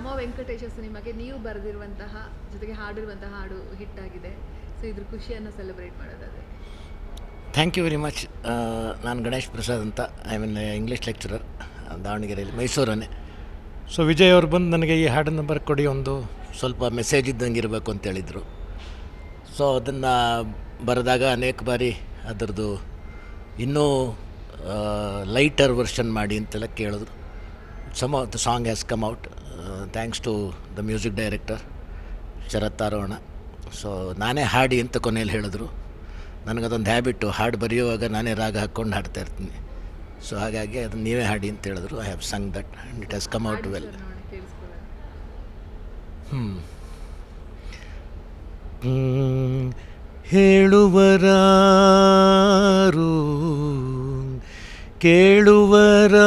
ನಮೋ ವೆಂಕಟೇಶ ಸಿನಿಮಾಗೆ ನೀವು ಬರೆದಿರುವಂತಹ ಜೊತೆಗೆ ಹಾಡಿರುವಂತಹ ಹಾಡು ಹಿಟ್ಟಾಗಿದೆ ಆಗಿದೆ. ಸೊ ಇದ್ರ ಖುಷಿಯನ್ನು ಸೆಲೆಬ್ರೇಟ್ ಮಾಡೋದಾದರೆ. ಥ್ಯಾಂಕ್ ಯು ವೆರಿ ಮಚ್ ನಾನು ಗಣೇಶ್ ಪ್ರಸಾದ್ ಅಂತ. ಐ ಮೀನ್ ಇಂಗ್ಲೀಷ್ ಲೆಕ್ಚರರ್ ದಾವಣಗೆರೆಯಲ್ಲಿ ಮೈಸೂರನ್ನೇ. ಸೊ ವಿಜಯ್ ಅವ್ರು ಬಂದು ನನಗೆ ಈ ಹಾಡನ್ನು ಬರ್ಕೊಡಿ ಒಂದು. ಸ್ವಲ್ಪ ಮೆಸೇಜ್ ಇದ್ದಂಗೆ ಇರಬೇಕು ಅಂತ ಹೇಳಿದರು. ಸೊ ಅದನ್ನು ಬರೆದಾಗ ಅನೇಕ ಬಾರಿ ಅದರದ್ದು ಇನ್ನೂ ಲೈಟರ್ ವರ್ಷನ್ ಮಾಡಿ ಅಂತೆಲ್ಲ ಕೇಳಿದ್ರು. Some of the song has come out thanks to the music director Sharath Arohana so ನಾನೇ ಹಾಡಿ ಅಂತ ಕೊನೆಯಲ್ಲಿ ಹೇಳಿದ್ರು. ನನಗದೊಂದು ಹ್ಯಾಬಿಟ್ಟು ಹಾಡು ಬರೆಯುವಾಗ ನಾನೇ ರಾಗ ಹಾಕ್ಕೊಂಡು ಹಾಡ್ತಾ ಇರ್ತೀನಿ. ಸೊ ಹಾಗಾಗಿ ಅದು ನೀವೇ ಹಾಡಿ ಅಂತ ಹೇಳಿದ್ರು. I have sung that and it has come out well ಹೇಳುವರೂ ಹೇಳುವರಾರು ಕೇಳುವರಾರು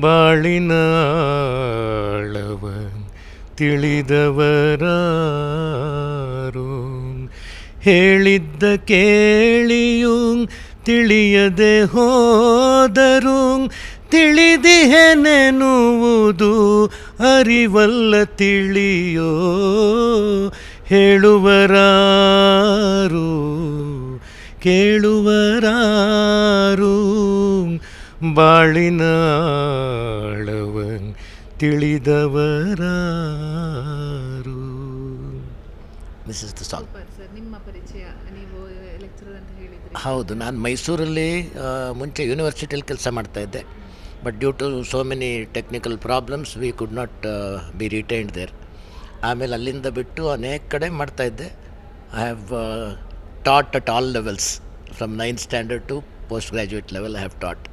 ಬಾಳಿನಾಳವ ತಿಳಿದವರಾರು. ಹೇಳಿದ್ದ ಕೇಳಿಯೂ ತಿಳಿಯದೆ ಹೋದರು ತಿಳಿದಿಹೆನೆನುವುದು ಅರಿವಲ್ಲ ತಿಳಿಯೋ ಹೇಳುವರಾರು. ಕೇಳುವರಾರು. ಬಾಳಿನಾಳವ ತಿಳಿದವರಾರು. This is the song sir ನಿಮ್ಮ ಪರಿಚಯ ನೀವು ಲೆಕ್ಚರರ್ ಅಂತ ಹೇಳಿದ್ರಿ. ಹೌದು ನಾನು ಮೈಸೂರಲ್ಲಿ ಮುಂಚೆ ಯೂನಿವರ್ಸಿಟಿಯಲ್ಲಿ ಕೆಲಸ ಮಾಡ್ತಾಯಿದ್ದೆ but due to so many technical problems we could not be retained there ಆಮೇಲೆ ಅಲ್ಲಿಂದ ಬಿಟ್ಟು ಅನೇಕ ಕಡೆ ಮಾಡ್ತಾಯಿದ್ದೆ I have taught at all levels from ninth standard to post graduate level I have taught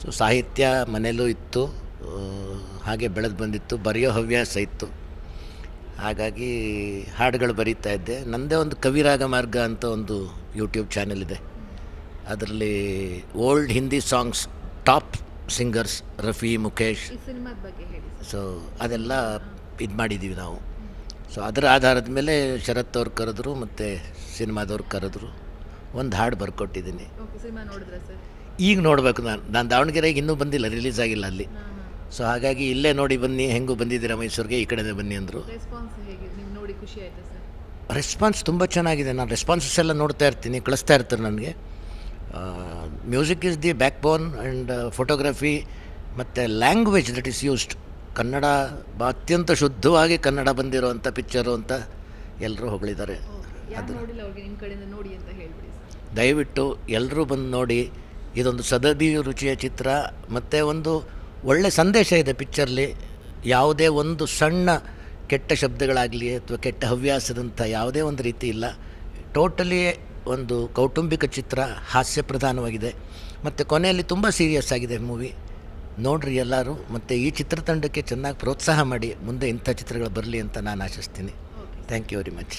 so ಸಾಹಿತ್ಯ ಮನೆಯಲ್ಲೂ ಇತ್ತು. ಹಾಗೆ ಬೆಳೆದು ಬಂದಿತ್ತು. ಬರೆಯೋ ಹವ್ಯಾಸ ಇತ್ತು. ಹಾಗಾಗಿ ಹಾಡುಗಳು ಬರೀತಾ ಇದ್ದೆ. ನನ್ನದೇ ಒಂದು ಕವಿರಾಗ ಮಾರ್ಗ ಅಂತ ಒಂದು ಯೂಟ್ಯೂಬ್ ಚಾನೆಲ್ ಇದೆ. ಅದರಲ್ಲಿ old Hindi songs top singers Rafi Mukesh. So ಅದೆಲ್ಲ ಇದು ಮಾಡಿದ್ದೀವಿ ನಾವು. ಸೊ ಅದರ ಆಧಾರದ ಮೇಲೆ ಶರತ್ ಅವ್ರು ಕರೆದ್ರು ಮತ್ತು ಸಿನಿಮಾದವ್ರು ಕರೆದ್ರು. ಒಂದು ಹಾಡು ಬರ್ಕೊಟ್ಟಿದ್ದೀನಿ. ಈಗ ನೋಡಬೇಕು ನಾನು. ನಾನು ದಾವಣಗೆರೆಗೆ ಇನ್ನೂ ಬಂದಿಲ್ಲ ರಿಲೀಸ್ ಆಗಿಲ್ಲ ಅಲ್ಲಿ. ಸೊ ಹಾಗಾಗಿ ಇಲ್ಲೇ ನೋಡಿ ಬನ್ನಿ ಹೆಂಗೂ ಬಂದಿದ್ದೀರಾ ಮೈಸೂರಿಗೆ ಈ ಕಡೆನೇ ಬನ್ನಿ ಅಂದರು. ರೆಸ್ಪಾನ್ಸ್ ನೀವು ನೋಡಿ ಖುಷಿ ಆಯ್ತಾ ಸರ್? ರೆಸ್ಪಾನ್ಸ್ ತುಂಬ ಚೆನ್ನಾಗಿದೆ. ನಾನು ರೆಸ್ಪಾನ್ಸಸ್ ಎಲ್ಲ ನೋಡ್ತಾ ಇರ್ತೀನಿ ಕಳಿಸ್ತಾ ಇರ್ತಾರೆ ನನಗೆ. Music is the backbone and photography ಮತ್ತು language that is used Kannada ಅತ್ಯಂತ ಶುದ್ಧವಾಗಿ ಕನ್ನಡ ಬಂದಿರೋವಂಥ ಪಿಕ್ಚರು ಅಂತ ಎಲ್ಲರೂ ಹೊಗಳಿದ್ದಾರೆ. ಅದು ದಯವಿಟ್ಟು ಎಲ್ಲರೂ ಬಂದು ನೋಡಿ ಇದೊಂದು ಸದದಿ ರುಚಿಯ ಚಿತ್ರ, ಮತ್ತು ಒಂದು ಒಳ್ಳೆ ಸಂದೇಶ ಇದೆ ಪಿಕ್ಚರ್ಲಿ ಯಾವುದೇ ಒಂದು ಸಣ್ಣ ಕೆಟ್ಟ ಶಬ್ದಗಳಾಗಲಿ ಅಥವಾ ಕೆಟ್ಟ ಹವ್ಯಾಸದಂಥ ಯಾವುದೇ ಒಂದು ರೀತಿ ಇಲ್ಲ. ಟೋಟಲಿ ಒಂದು ಕೌಟುಂಬಿಕ ಚಿತ್ರ ಹಾಸ್ಯ ಪ್ರಧಾನವಾಗಿದೆ ಮತ್ತು ಕೊನೆಯಲ್ಲಿ ತುಂಬ ಸೀರಿಯಸ್ ಆಗಿದೆ ಮೂವಿ ನೋಡ್ರಿ ಎಲ್ಲರೂ, ಮತ್ತು ಈ ಚಿತ್ರತಂಡಕ್ಕೆ ಚೆನ್ನಾಗಿ ಪ್ರೋತ್ಸಾಹ ಮಾಡಿ, ಮುಂದೆ ಇಂಥ ಚಿತ್ರಗಳು ಬರಲಿ ಅಂತ ನಾನು ಆಶಿಸ್ತೀನಿ. Thank you very much